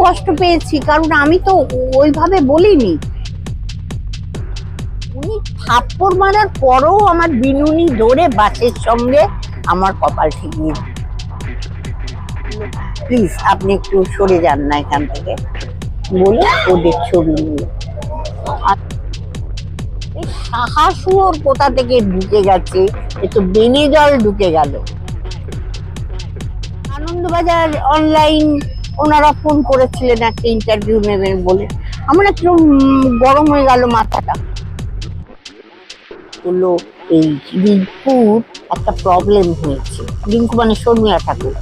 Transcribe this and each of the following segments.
কষ্ট পেয়েছি, কারণ আমি তো ওইভাবে বলিনি। উনি থাপ্পড় মারার পরেও আমার বিনুনি ধরে বাসের সঙ্গে আমার কপাল ঠিকিয়ে প্লিজ, আপনি একটু সরে যান না এখান থেকে। বলে ওদের ছবি নিয়ে। এই কোথা থেকে ঢুকে গেছে? এ তো বেনে জল ঢুকে গেল। আনন্দবাজার অনলাইন ওনারা ফোন করেছিলেন একটা ইন্টারভিউ নেবেন বলে। আমার একটু গরম হয়ে গেল মাথাটা। বলল, এই রিঙ্কুর একটা প্রবলেম হয়েছে। রিঙ্কু মানে শর্মিলা ঠাকুর।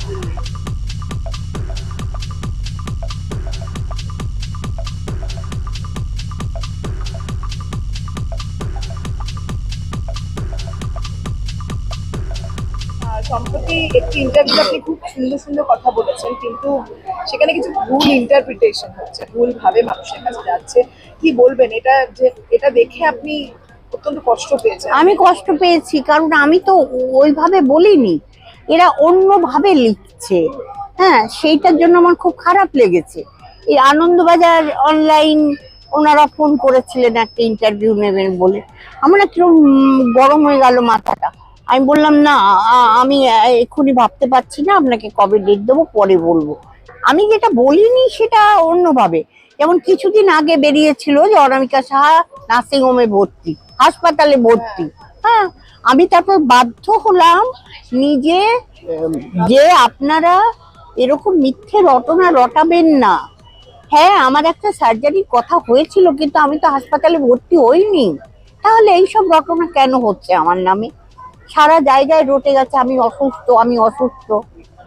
একটি ইন্টারভিউ আপনি খুব সুন্দর সুন্দর কথা বলেছেন, কিন্তু সেখানে কিছু ভুল ইন্টারপ্রিটেশন হচ্ছে, ভুলভাবে মানুষের কাছে যাচ্ছে। কি বলবেন? এটা যে, এটা দেখে আপনি অত্যন্ত কষ্ট পেয়েছেন। আমি কষ্ট পেয়েছি, কারণ আমি তো ওইভাবে বলিনি। এরা অন্যভাবে লিখছে। হ্যাঁ সেইটার জন্য আমার খুব খারাপ লেগেছে। এই আনন্দবাজার অনলাইন ওনারা ফোন করেছিলেন একটা ইন্টারভিউ নেবেন বলে। আমার একটু গরম হয়ে গেল মাথাটা। আমি বললাম, না আমি এক্ষুনি ভাবতে পারছি না, আপনাকে কবে ডেট দেবো, পরে বলব। আমি যেটা বলিনি সেটা অন্যভাবে। যেমন কিছুদিন আগে বেরিয়েছিল যে অনামিকা সাহা নার্সিং হোমে ভর্তি, হাসপাতালে ভর্তি। হ্যাঁ আমি তারপর বাধ্য হলাম নিজে যে আপনারা এরকম মিথ্যে রটনা রটাবেন না। হ্যাঁ আমার একটা সার্জারির কথা হয়েছিল, কিন্তু আমি তো হাসপাতালে ভর্তি হইনি। তাহলে এইসব রটনা কেন হচ্ছে আমার নামে? সারা জায়গায় রটে গেছে, আমি অসুস্থ আমি অসুস্থ।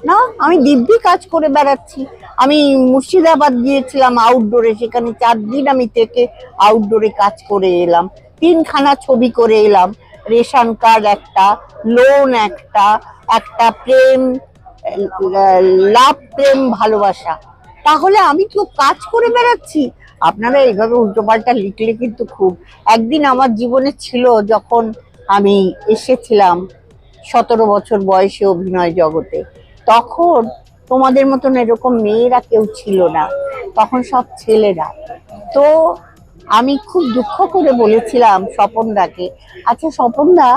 না, আমি দিব্যি কাজ করে বেড়াচ্ছি। আমি মুর্শিদাবাদ গিয়েছিলাম আউটডোরে সেখানে চার দিন আমি থেকে আউটডোরে কাজ করে এলাম। তিনখানা ছবি করে এলাম। রেশন কার্ড একটা লোন একটা একটা প্রেম, লাভ, প্রেম, ভালোবাসা। তাহলে আমি তো কাজ করে বেড়াচ্ছি। আপনারা এইভাবে উল্টোপাল্টা লিখলে কিন্তু খুব। একদিন আমার জীবনে ছিল যখন আমি এসেছিলাম সতেরো বছর বয়সে অভিনয় জগতে। তখন তোমাদের মতন এরকম মেয়েরা কেউ ছিল না। তখন সব ছেলেরা। তো আমি খুব দুঃখ করে বলেছিলাম স্বপনদাকে আচ্ছা স্বপনদা,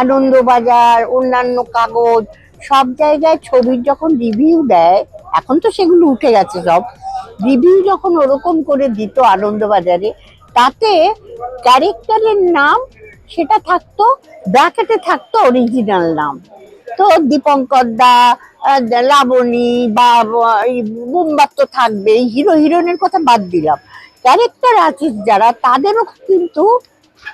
আনন্দবাজার, অন্যান্য কাগজ, সব জায়গায় ছবির যখন রিভিউ দেয়, এখন তো সেগুলো উঠে গেছে সব রিভিউ যখন ওরকম করে দিত আনন্দবাজারে, তাতে ক্যারেক্টারের নাম সেটা থাকতো ব্র্যাকেটে থাকতো অরিজিনাল নাম। তো দীপঙ্কর দা লাবণী বা এই তো থাকবে হিরো, হিরোইনের কথা বাদ দিলাম। ক্যারেক্টার আছে যারা, তাদেরও কিন্তু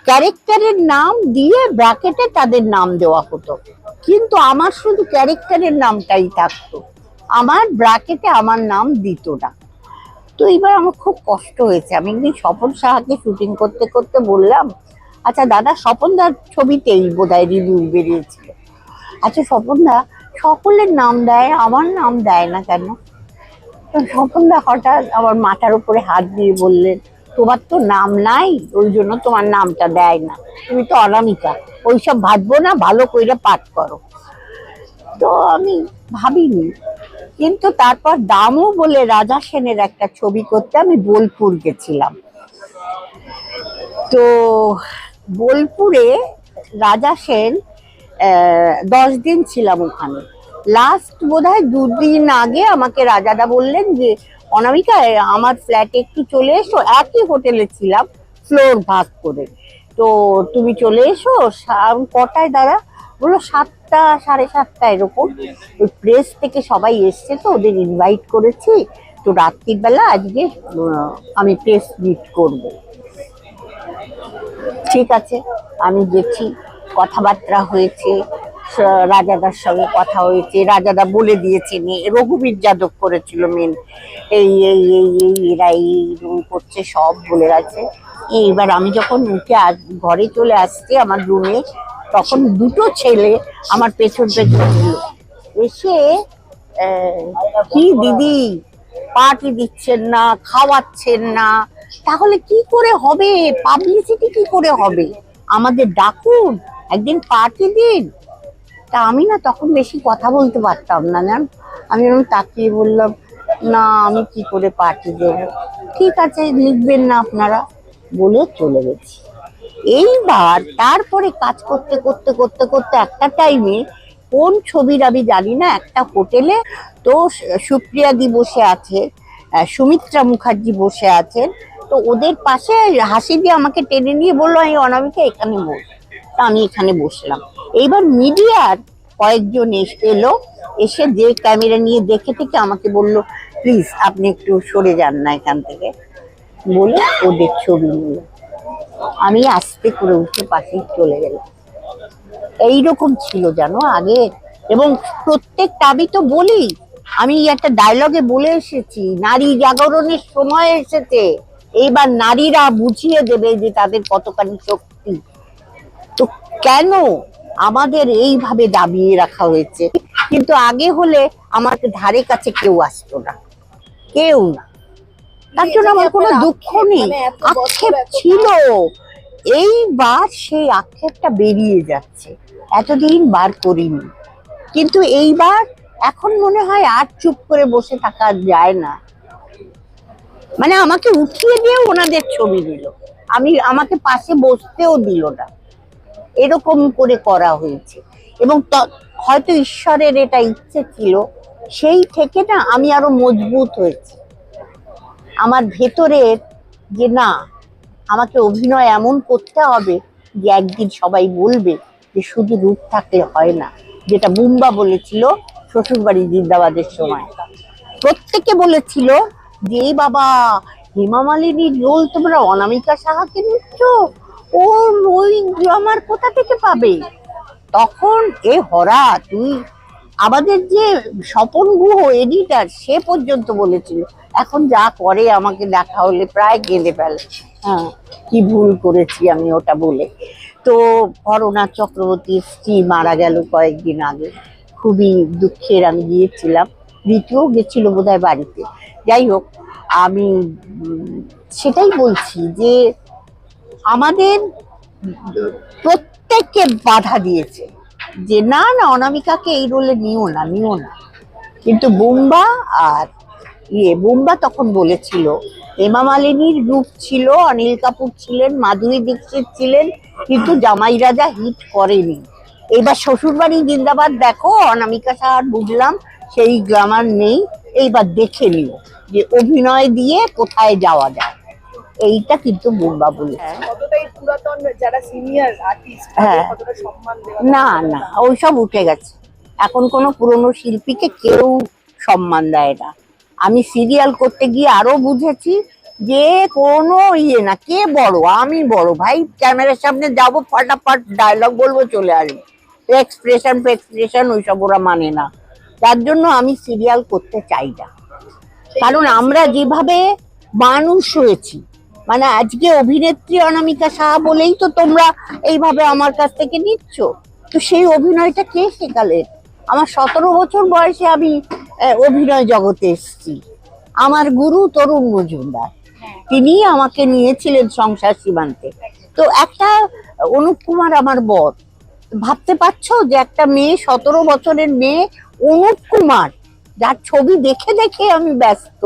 ক্যারেক্টারের নাম দিয়ে ব্র্যাকেটে তাদের নাম দেওয়া হতো। কিন্তু আমার শুধু ক্যারেক্টারের নামটাই থাকতো। আমার ব্র্যাকেটে আমার নাম দিত না। তো এবার আমার খুব কষ্ট হয়েছে। আমি একদিন স্বপন সাহাকে শুটিং করতে করতে বললাম আচ্ছা দাদা, স্বপনদার ছবিতেই বোধহয় রিভিউ বেরিয়েছিল। আচ্ছা স্বপনদা, সকলের নাম দেয়, আমার নাম দেয় না কেন? স্বপনদা হঠাৎ আমার মাথার উপরে হাত দিয়ে বললেন, তোমার তো নাম নাই, ওই জন্য তোমার নামটা দেয় না। তুমি তো অনামিকা, ওইসব ভাববো না, ভালো কইরা পাঠ করো। তো আমি ভাবিনি, কিন্তু তারপর দামও বলে রাজা সেনের একটা ছবি করতে আমি বোলপুর গেছিলাম। তো বোলপুরে রাজা সেন দশ দিন ছিলাম ওখানে। লাস্ট বোধহয় দুদিন আগে আমাকে রাজাদা বললেন যে অনামিকা এ, আমার ফ্ল্যাটে একটু চলে এসো একই হোটেলে ছিলাম ফ্লোর ভাগ করে। তো তুমি চলে এসো কটায় দাদা বলল সাতটা সাড়ে সাতটা এরকম। ওই প্রেস থেকে সবাই এসছে তো ওদের ইনভাইট করেছি। তো রাত্রিবেলা আজকে আমি প্রেস মিট করব। ঠিক আছে, আমি গেছি কথাবার্তা হয়েছে রাজাদার সঙ্গে কথা হয়েছে, রাজাদা বলে দিয়েছে নে রঘুবীর যাদব করেছিল মেন এই এই এই এই, এরা এই রুম করছে, সব বলে গেছে এইবার আমি যখন উঠে ঘরে চলে আসছি আমার রুমে তখন দুটো ছেলে আমার পেছন পেছন। এসে কি দিদি, পার্টি দিচ্ছেন না, খাওয়াচ্ছেন না তাহলে কি করে হবে? পাবলিসিটি কি করে হবে? আমাদের ডাকুন, একদিন পার্টি দিন। তা আমি না তখন বেশি কথা বলতে পারতাম না, জান? আমি এরকম তাকিয়ে বললাম, না, আমি কি করে পার্টি দেব? ঠিক আছে, লিখবেন না আপনারা। বলে চলে গেছি। এইবার তারপরে কাজ করতে করতে করতে করতে একটা টাইমে কোন ছবির আমি জানি না, একটা হোটেলে তো সুপ্রিয়াদি বসে আছে সুমিত্রা মুখার্জি বসে আছেন। তো ওদের পাশে হাসি দিয়ে আমাকে টেনে নিয়ে বলল আমি অনামিকা, এখানে বস। তা আমি এখানে বসলাম। এইবার মিডিয়ার কয়েকজন এলো এসে যে ক্যামেরা নিয়ে দেখে থেকে আমাকে বলল, প্লিজ, আপনি একটু সরে যান না এখান থেকে। বলে ওদের ছবি নিল আমি আস্তে করে উঠে পাশেই চলে গেলাম। এইরকম ছিল জানো আগে। এবং প্রত্যেকটা, আমি তো বলি, আমি একটা ডায়লগে বলে এসেছি, নারী জাগরণের সময় এসেছে। এইবার নারীরা বুঝিয়ে দেবে যে তাদের কতখানি শক্তি। তো কেন আমাদের এইভাবে দাবিয়ে রাখা হয়েছে? কিন্তু আগে হলে আমাকে ধারে কাছে কেউ আসতো না। কেউ না। তার জন্য আমার কোনো দুঃখ নেই। মানে আক্ষেপ ছিল। এইবার সেই আক্ষেপটা বেরিয়ে যাচ্ছে। এতদিন বার করিনি। কিন্তু এইবার এখন মনে হয় আর চুপ করে বসে থাকা যায় না। মানে আমাকে উঠিয়ে দিয়ে ওনাদের ছবি দিল। আমি, আমাকে পাশে বসতেও দিল না। এরকম করে করা হয়েছে। এবং হয়তো ঈশ্বরের এটা ইচ্ছে ছিল, সেই থেকে না আমি আরও মজবুত হয়েছি। আমার ভেতরের যে না, আমাকে অভিনয় এমন করতে হবে যে একদিন সবাই বলবে যে শুধু রূপ থাকলে হয় না। যেটা বুম্বা বলেছিল শ্বশুরবাড়ি জিন্দাবাদের সময়। প্রত্যেকে বলেছিল যে বাবা, হেমা মালিনীর রোল তোমরা অনামিকা সাহাকে নিচ্ছ? ও ওই গ্রামার কোথা থেকে পাবে? তখন এ হরা, তুই আমাদের যে স্বপন গুহ এডিটার সে পর্যন্ত বলেছিল। এখন যা করে আমাকে দেখা হলে প্রায় কেঁদে ফেলে। হ্যাঁ কি ভুল করেছি আমি ওটা বলে। তো করোনা চক্রবর্তীর স্ত্রী মারা গেল কয়েকদিন আগে। খুবই দুঃখের আমি গিয়েছিলাম। ঋতুও গেছিল বোধহয় বাড়িতে। যাই হোক, আমি সেটাই বলছি যে আমাদের প্রত্যেককে বাধা দিয়েছে যে না না, অনামিকাকে এই রোলে নিও না নিও না। কিন্তু বুম্বা আর ইয়ে বুম্বা তখন বলেছিল, হেমা মালিনীর রূপ ছিল, অনিল কাপুর ছিলেন, মাধুরী দীক্ষিত ছিলেন, কিন্তু জামাই রাজা হিট করেনি। এবার শ্বশুরবাড়ি জিন্দাবাদ দেখো, অনামিকা সাহার বুঝলাম সেই গ্রামার নেই এইবার দেখে নিও যে অভিনয় দিয়ে কোথায় যাওয়া যায়। এইটা কিন্তু বুম্বা আর্টিস্ট হ্যাঁ। কতটা না না ওইসব উঠে গেছে। এখন কোনো পুরনো শিল্পীকে কেউ সম্মান দেয় না। আমি সিরিয়াল করতে গিয়ে আরও বুঝেছি যে কোনো ইয়ে না কে বড়? আমি বড়। ভাই ক্যামেরার সামনে যাব ফটাফট ডায়লগ বলব চলে আসব। এক্সপ্রেশন এক্সপ্রেশন ওইসব ওরা মানে না। তার জন্য আমি সিরিয়াল করতে চাই না। কারণ আমরা যেভাবে মানুষ হয়েছি মানে আজকে অভিনেত্রী অনামিকা সাহা বলেই তো তোমরা এইভাবে আমার কাছ থেকে নিচ্ছ। তো সেই অভিনয়টা কে শেখালে? আমার সতেরো বছর বয়সে আমি অভিনয় জগতে এসেছি। আমার গুরু তরুণ মজুমদার। তিনি আমাকে নিয়েছিলেন সংসার সীমান্তে। তো একটা অনুপ কুমার আমার বর। ভাবতে পারছ যে একটা মেয়ে সতেরো বছরের মেয়ে অনুপ কুমার যার ছবি দেখে দেখে আমি ব্যস্ত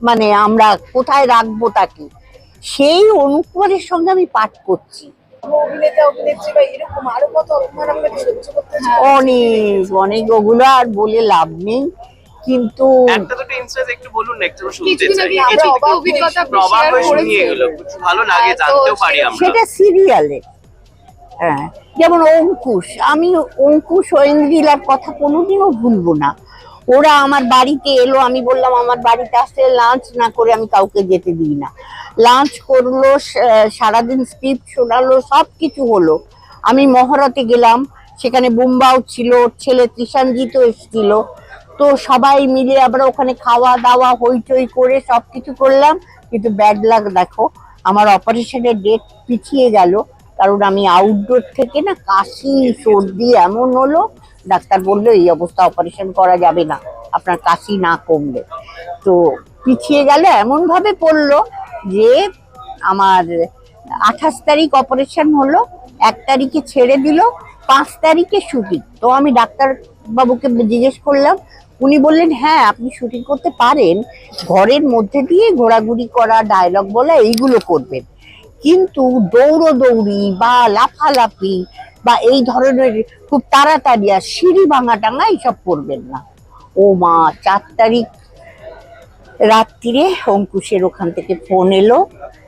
মানে আমরা কোথায় রাখব তাকে সেই অনুপ কুমারের সঙ্গে আমি পাঠ করছি। অনেক অনেক ওগুলো আর বলে লাভ নেই কিন্তু একটা দুটো ইনস্টেন্স একটু বলুন না একটু শুনতে চাই। আগে কিছু আমরা অবাক অভিজ্ঞতা অবাক share হয়ে শুনি করেছি। এগুলো কিছু ভালো লাগে জানতেও পারি আমরা। সেটা সিরিয়ালে হ্যাঁ। যেমন অঙ্কুশ, আমি অঙ্কুশ ও ইন্দ্রিলার কথা কোনোদিনও ভুলবো না। ওরা আমার বাড়িতে এলো, আমি বললাম, আমার বাড়িতে আসলে লাঞ্চ না করে আমি কাউকে যেতে দিই না। লাঞ্চ করল সারাদিন স্ক্রিপ্ট শোনালো সব কিছু হলো। আমি মহরাতে গেলাম, সেখানে বুম্বাও ছিল, ওর ছেলে ত্রিশানজিৎও এসেছিল। তো সবাই মিলে আমরা ওখানে খাওয়া দাওয়া, হইচই করে সব কিছু করলাম। কিন্তু ব্যাড লাগ দেখো, আমার অপারেশনের ডেট পিছিয়ে গেল। কারণ আমি আউটডোর থেকে না কাশি, সর্দি এমন হলো, ডাক্তার বলল এই অবস্থা অপারেশন করা যাবে না, আপনার কাশি না কমলে তো পিছিয়ে গেল এমনভাবে পড়ল যে আমার আঠাশ তারিখ অপারেশন হলো, এক তারিখে ছেড়ে দিল, পাঁচ তারিখে শুটিং তো আমি ডাক্তার বাবুকে জিজ্ঞেস করলাম, উনি বললেন হ্যাঁ আপনি শুটিং করতে পারেন, ঘরের মধ্যে দিয়ে ঘোরাঘুরি করা ডায়লগ বলা, এইগুলো করবেন। কিন্তু দৌড়োদৌড়ি বা লাফালাফি বা এই ধরনের খুব তাড়াতাড়ি আর সিঁড়ি ভাঙা টাঙা এইসব করবেন না। ও মা, চার তারিখ রাত্রিরে অঙ্কুশের ওখান থেকে ফোন এলো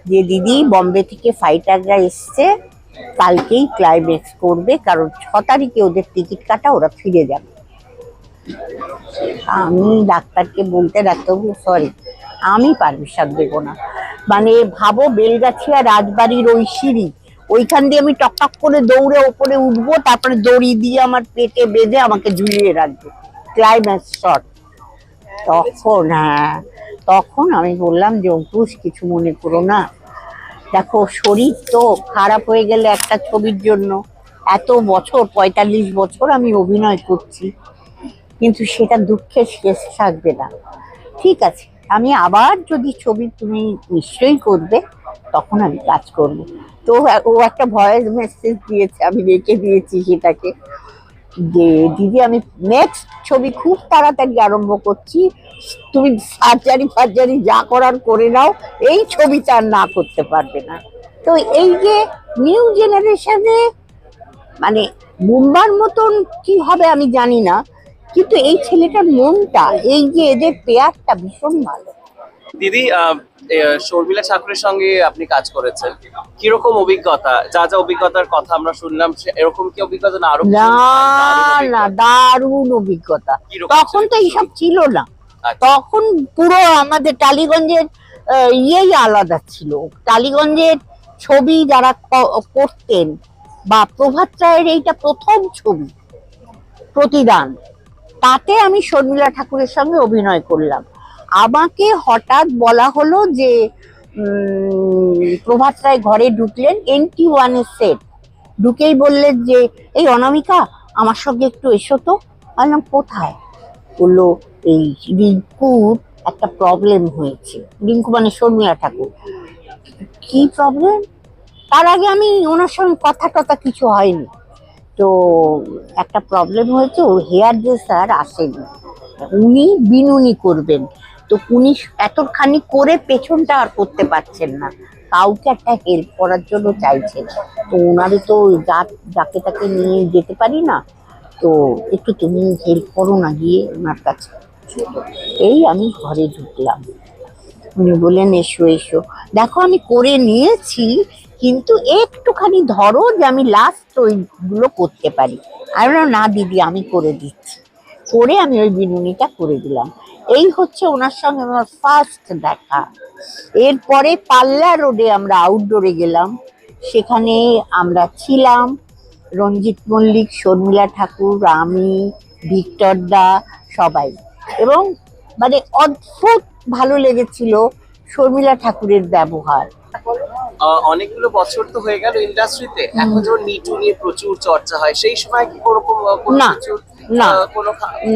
যে, দিদি, বম্বে থেকে ফাইটাররা এসছে, কালকেই ক্লাইম্যাক্স করবে, কারণ ছ তারিখে ওদের টিকিট কাটা, ওরা ফিরে যাবে। আমি ডাক্তারকে বলতে ডাক্তারবাবু সরি আমি পারমিশন দেবো না। মানে ভাবো বেলগাছিয়া রাজবাড়ির ওই সিঁড়ি। ওইখান দিয়ে আমি টকটক করে দৌড়ে ওপরে উঠবো, তারপরে দড়ি দিয়ে আমার পেটে বেঁধে আমাকে ঝুলিয়ে রাখবে। ক্লাইম্যাক্স শট তখন হ্যাঁ তখন আমি বললাম যে অঙ্কুশ কিছু মনে করো না। দেখো, শরীর তো খারাপ হয়ে গেলে একটা ছবির জন্য এত বছর, পঁয়তাল্লিশ বছর আমি অভিনয় করছি। কিন্তু সেটা দুঃখের শেষ থাকবে না। ঠিক আছে আমি আবার যদি ছবি তুমি নিশ্চয়ই করবে, তখন আমি কাজ করব। তো ও একটা ভয়েস মেসেজ দিয়েছে, আমি রেখে দিয়েছি সেটাকে যে, দিদি, আমি নেক্সট ছবি খুব তাড়াতাড়ি আরম্ভ করছি। তুমি সার্জারি ফার্জারি যা করার করে নাও, এই ছবিটা আর না করতে পারবে না। তো এই যে নিউ জেনারেশনে মানে মুম্বার মতন কি হবে আমি জানি না কিন্তু এই ছেলেটার মনটা এই যে এদের পেয়ারটা ভীষণ ভালো। দিদি শর্মিলা ঠাকুরের সঙ্গে আপনি কাজ করেছেন। কীরকম অভিজ্ঞতা? যা যা অভিজ্ঞতার কথা আমরা শুনলাম এরকম কি অভিজ্ঞতা না আরও? না দারুণ না অভিজ্ঞতা। দারুণ অভিজ্ঞতা। তখন তো এইসব ছিল না। আচ্ছা। তখন পুরো আমাদের টালিগঞ্জের ইয়েই আলাদা ছিল। টালিগঞ্জের ছবি যারা করতেন বা প্রভাত রায়ের এইটা প্রথম ছবি প্রতিদান। তাতে আমি শর্মিলা ঠাকুরের সঙ্গে অভিনয় করলাম। আমাকে হঠাৎ বলা হলো যে প্রভাত রায় ঘরে ঢুকলেন এনটি ওয়ানের সেট ঢুকেই বললেন যে, এই অনামিকা, আমার সঙ্গে একটু এসো তো। বললাম, কোথায়? বলল, এই রিঙ্কুর একটা প্রবলেম হয়েছে। রিঙ্কু মানে শর্মিলা ঠাকুর। কি প্রবলেম তার আগে আমি ওনার সঙ্গে কথা টথা কিছু হয়নি। তো একটা প্রবলেম হয়েছে, ওর হেয়ার ড্রেসার আসেনি। উনি বিনুনি করবেন। তো উনি এতখানি করে পেছনটা আর করতে পারছেন না। কাউকে একটা হেল্প করার জন্য চাইছেন। তো ওনারে তো যা, যাকে তাকে নিয়ে যেতে পারি না, তো একটু তুমি হেল্প করো না গিয়ে ওনার কাছে। এই আমি ঘরে ঢুকলাম। উনি বললেন, এসো এসো। দেখো, আমি করে নিয়েছি কিন্তু একটুখানি ধরো যে আমি লাস্ট ওইগুলো করতে পারি। আর না দিদি, আমি করে দিচ্ছি। করে আমি ওই বিনুনিটা করে দিলাম। এই হচ্ছে ওনার সঙ্গে আমার ফার্স্ট দেখা। এরপরে পাল্লা রোডে আমরা আউটডোরে গেলাম। সেখানে আমরা ছিলাম। রঞ্জিত মল্লিক, শর্মিলা ঠাকুর, আমি, ভিক্টর দা, সবাই। এবং মানে অদ্ভুত ভালো লেগেছিল শর্মিলা ঠাকুরের ব্যবহার। অনেকগুলো বছর তো হয়ে গেল ইন্ডাস্ট্রিতে এখন যখন মিটু নিয়ে প্রচুর চর্চা হয়। সেই সময় কি কোরকম আহ, কোনো না, না।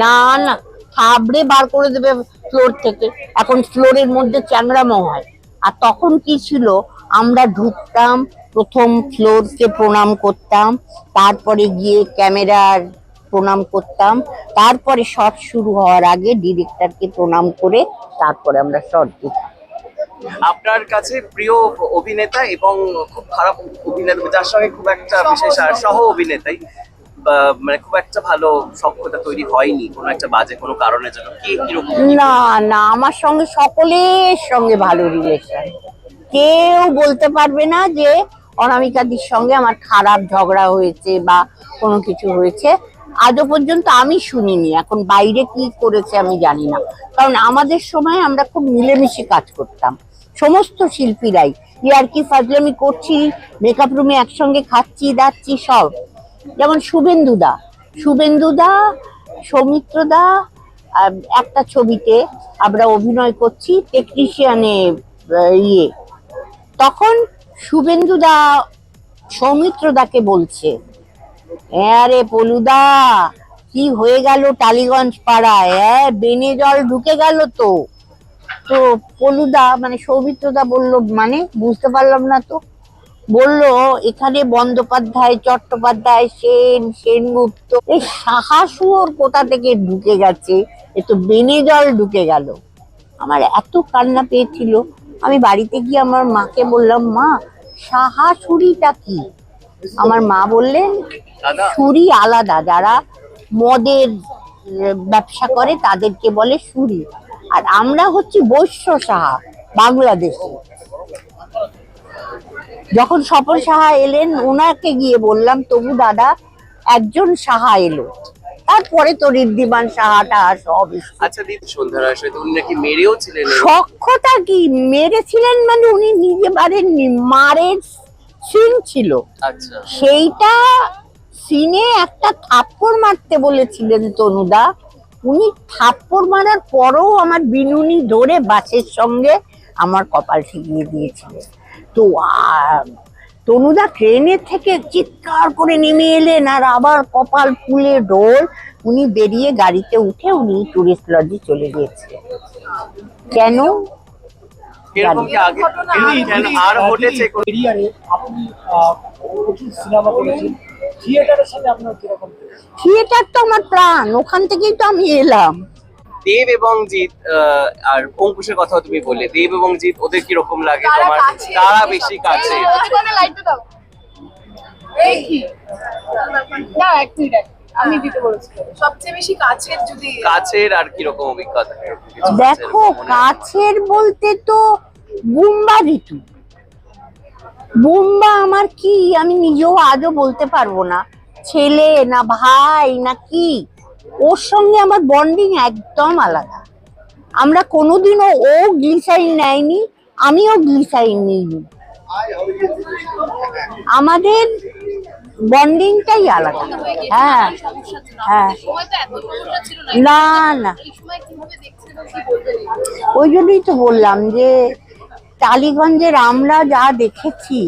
না না। থাবড়ে বার করে দেবে ফ্লোর থেকে। এখন ফ্লোরের মধ্যে চ্যাংড়ামো হয়। আর তখন কি ছিল আমরা ঢুকতাম প্রথম ফ্লোরকে প্রণাম করতাম তারপরে গিয়ে ক্যামেরার প্রণাম করতাম তারপরে শট শুরু হওয়ার আগে ডিরেক্টরকে প্রণাম করে তারপরে আমরা শট দিতাম। আপনার কাছে প্রিয় অভিনেতা এবং খুব খারাপ অভিনেতা যার সঙ্গে খুব একটা বিশেষ সহ। অভিনেতাই মানে খুব একটা ভালো সক্ষতা তৈরি হয়নি কোনো একটা বাজে কোনো কারণের জন্য। কে কীরকম না না আমার সঙ্গে সকলের সঙ্গে ভালো রিলেশন কেউ বলতে পারবে না যে অনামিকাদির সঙ্গে আমার খারাপ ঝগড়া হয়েছে বা কোনো কিছু হয়েছে। আজও পর্যন্ত আমি শুনিনি এখন বাইরে কি করেছে আমি জানি না। কারণ আমাদের সময় আমরা খুব মিলেমিশে কাজ করতাম। সমস্ত শিল্পীরাই। ইয়ার্কি ফাজলামি করছি মেকআপ রুমে একসঙ্গে খাচ্ছি, দাচ্ছি, সব। যেমন শুভেন্দুদা শুভেন্দুদা সৌমিত্রদা একটা ছবিতে আমরা অভিনয় করছি টেকনিশিয়ানে ইয়ে। তখন শুভেন্দুদা সৌমিত্রদাকে বলছে হ্যাঁ রে পলুদা, কি হয়ে গেল টালিগঞ্জ পাড়ায় হ্যাঁ বেনে জল ঢুকে গেল তো। তো পলুদা মানে সৌমিত্রদা বলল মানে বুঝতে পারলাম না তো। বলল এখানে বন্দ্যোপাধ্যায় চট্টোপাধ্যায় সেন সেনগুপ্ত এই সাহাসুর কোথা থেকে ঢুকে গেছে? এ তো বেনে জল ঢুকে গেল। আমার এত কান্না পেয়েছিল। আমি বাড়িতে গিয়ে আমার মাকে বললাম মা সাহাসুরিটা কি? আমার মা বললেন সুরি আলাদা। যারা মদের ব্যবসা করে তাদেরকে বলে সুরি। আর আমরা হচ্ছি বৈশ্য সাহা বাংলাদেশে। যখন স্বপন সাহা এলেন ওনাকে গিয়ে বললাম তবু দাদা একজন সাহা এলো। তারপরে তো ঋদ্ধিমান সাহাটা সব এসছে। আচ্ছা দিদি সন্ধ্যা উনি নাকি মেরেও ছিলেন সক্ষতা কি? মেরেছিলেন মানে উনি নিজে পারেননি মারের সিন ছিল। আচ্ছা। সেইটা সিনে একটা থাপ্পড় মারতে বলেছিলেন তনুদা। উনি থাপ্পড় মারার পরও আমার বিনুনি ধরে বাসের সঙ্গে আমার কপাল ঠিকিয়ে দিয়েছিলেন। তো তনুদা ট্রেনের থেকে চিৎকার করে নেমে এলেন আর আবার কপাল ফুলে ডোল উনি বেরিয়ে গাড়িতে উঠে উনি টুরিস্ট লজে চলে গিয়েছিলেন। কেন? আর ঘটেছে? আপনি সিনেমা করেছেন? থিয়েটারের সাথে আপনার কীরকম থিয়েটার তো আমার প্রাণ ওখান থেকেই তো আমি এলাম। দেব এবং জিৎ আহ, আর অঙ্কুশের কথা তুমি বললে দেব এবং জিৎ ওদের কীরকম লাগে? তোমার? কারা বেশি কাছে। এই কি? না এক মিনিট আমি দিতে বলেছি। সবচেয়ে বেশি কাছের যদি কাছের আর কীরকম অভিজ্ঞতা? এরকম কিছু আছে দেখো কাছের বলতে তো বুম্বা ঋতু বুম্বা, আমার কি? আমি নিজেও আজও বলতে পারব না। ছেলে না ভাই না কি? ওর সঙ্গে আমার বন্ডিং একদম আলাদা। আমরা কোনোদিনও ও গ্লিসাইন নেয়নি, আমিও গ্লিসাইন নিইনি। আমাদের বন্ডিংটাই আলাদা। হ্যাঁ হ্যাঁ। না না। ওই জন্যই তো বললাম যে টালিগঞ্জের আমরা যা দেখেছি,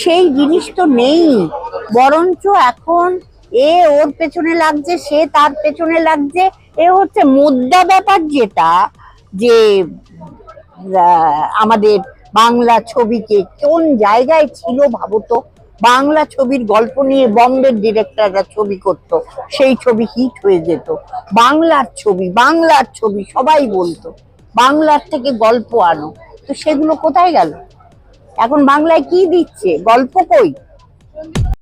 সেই জিনিস তো নেই। বরঞ্চ এখন এ ওর পেছনে লাগছে, সে তার পেছনে লাগছে। এ হচ্ছে মুদ্রা ব্যাপার যেটা, যে আমাদের বাংলা ছবিকে কোন জায়গায় ছিল ভাবো তো বাংলা ছবির গল্প নিয়ে বম্বের ডিরেক্টররা ছবি করত, সেই ছবি হিট হয়ে যেত। বাংলার ছবি বাংলার ছবি সবাই বলতো। বাংলার থেকে গল্প আনো। তো সেগুলো কোথায় গেল? এখন বাংলায় কি দিচ্ছে? গল্প কই?